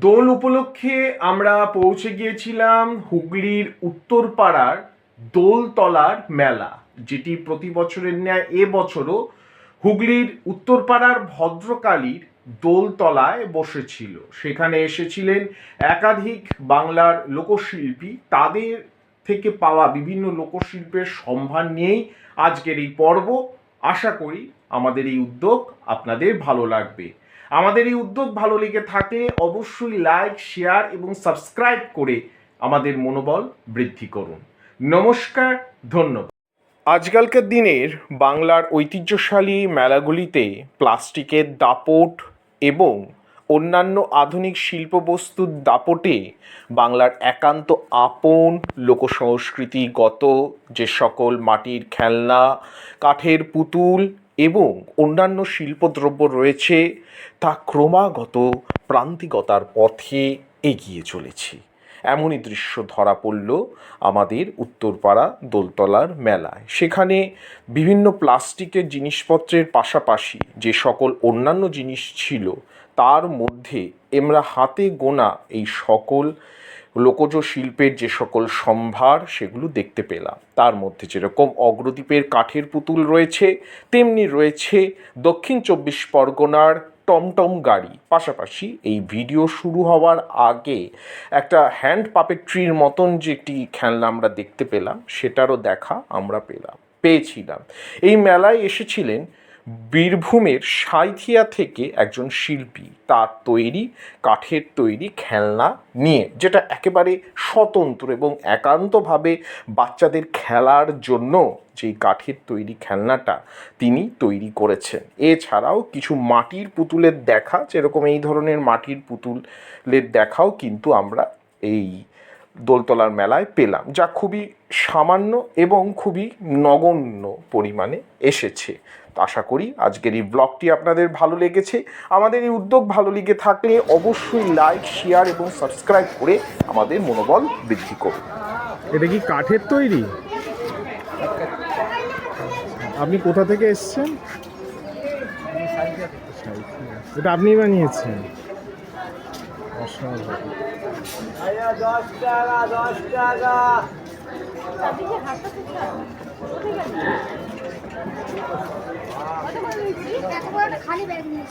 দোল উপলক্ষে আমরা পৌঁছে গিয়েছিলাম হুগলির উত্তরপাড়ার দোলতলার মেলা, যেটি প্রতি বছরের ন্যায় এবছরও হুগলির উত্তরপাড়ার ভদ্রকালীর দোলতলায় বসেছিল। সেখানে এসেছিলেন একাধিক বাংলার লোকশিল্পী। তাদের থেকে পাওয়া বিভিন্ন লোকশিল্পের সম্ভার নিয়েই আজকের এই পর্ব। আশা করি আমাদের এই উদ্যোগ আপনাদের ভালো লাগবে। আমাদের এই উদ্যোগ ভালো লেগে থাকলে অবশ্যই লাইক, শেয়ার এবং সাবস্ক্রাইব করে আমাদের মনোবল বৃদ্ধি করুন। নমস্কার, ধন্যবাদ। আজকালকার দিনের বাংলার ঐতিহ্যশালী মেলাগুলিতে প্লাস্টিকের দাপট এবং অন্যান্য আধুনিক শিল্পবস্তুর দাপটে বাংলার একান্ত আপন লোকসংস্কৃতিগত যে সকল মাটির খেলনা, কাঠের পুতুল এবং অন্যান্য শিল্পদ্রব্য রয়েছে, তা ক্রমাগত প্রান্তিকতার পথে এগিয়ে চলেছে। এমনই দৃশ্য ধরা পড়ল আমাদের উত্তরপাড়া দোলতলার মেলায়। সেখানে বিভিন্ন প্লাস্টিকের জিনিসপত্রের পাশাপাশি যে সকল অন্যান্য জিনিস ছিল, তার মধ্যে আমরা হাতে গোনা এই সকল লোকজ শিল্পের যে সকল সম্ভার, সেগুলো দেখতে পেলাম। তার মধ্যে যেরকম অগ্রদ্বীপের কাঠের পুতুল রয়েছে, তেমনি রয়েছে দক্ষিণ চব্বিশ পরগনার টমটম গাড়ি। পাশাপাশি এই ভিডিও শুরু হওয়ার আগে একটা হ্যান্ড পাপেট্রির মতন যে একটি খেলনা আমরা দেখতে পেলাম, সেটারও দেখা আমরা পেলাম, পেয়েছিলাম। এই মেলায় এসেছিলেন বীরভূমের সাঁইথিয়া থেকে একজন শিল্পী তার তৈরি, কাঠের তৈরি খেলনা নিয়ে, যেটা একেবারে স্বতন্ত্র এবং একান্তভাবে বাচ্চাদের খেলার জন্য যেই কাঠের তৈরি খেলনাটা তিনি তৈরি করেছেন। এছাড়াও কিছু মাটির পুতুলের দেখা, যেরকম এই ধরনের মাটির পুতুলের দেখাও কিন্তু আমরা এই দোলতলার মেলায় পেলাম, যা খুবই সামান্য এবং খুবই নগণ্য পরিমাণে এসেছে। তো আশা করি আজকের এই ব্লগটি আপনাদের ভালো লেগেছে। আমাদের এই উদ্যোগ ভালো লেগে থাকলে অবশ্যই লাইক শেয়ার এবং সাবস্ক্রাইব করে আমাদের মনোবল বৃদ্ধি করুন। এটা কি কাঠের তৈরি? আপনি কোথা থেকে এসছেন? এটা আপনি বানিয়েছেন। অসাধারণ খালি ব্যাগ নিয়ে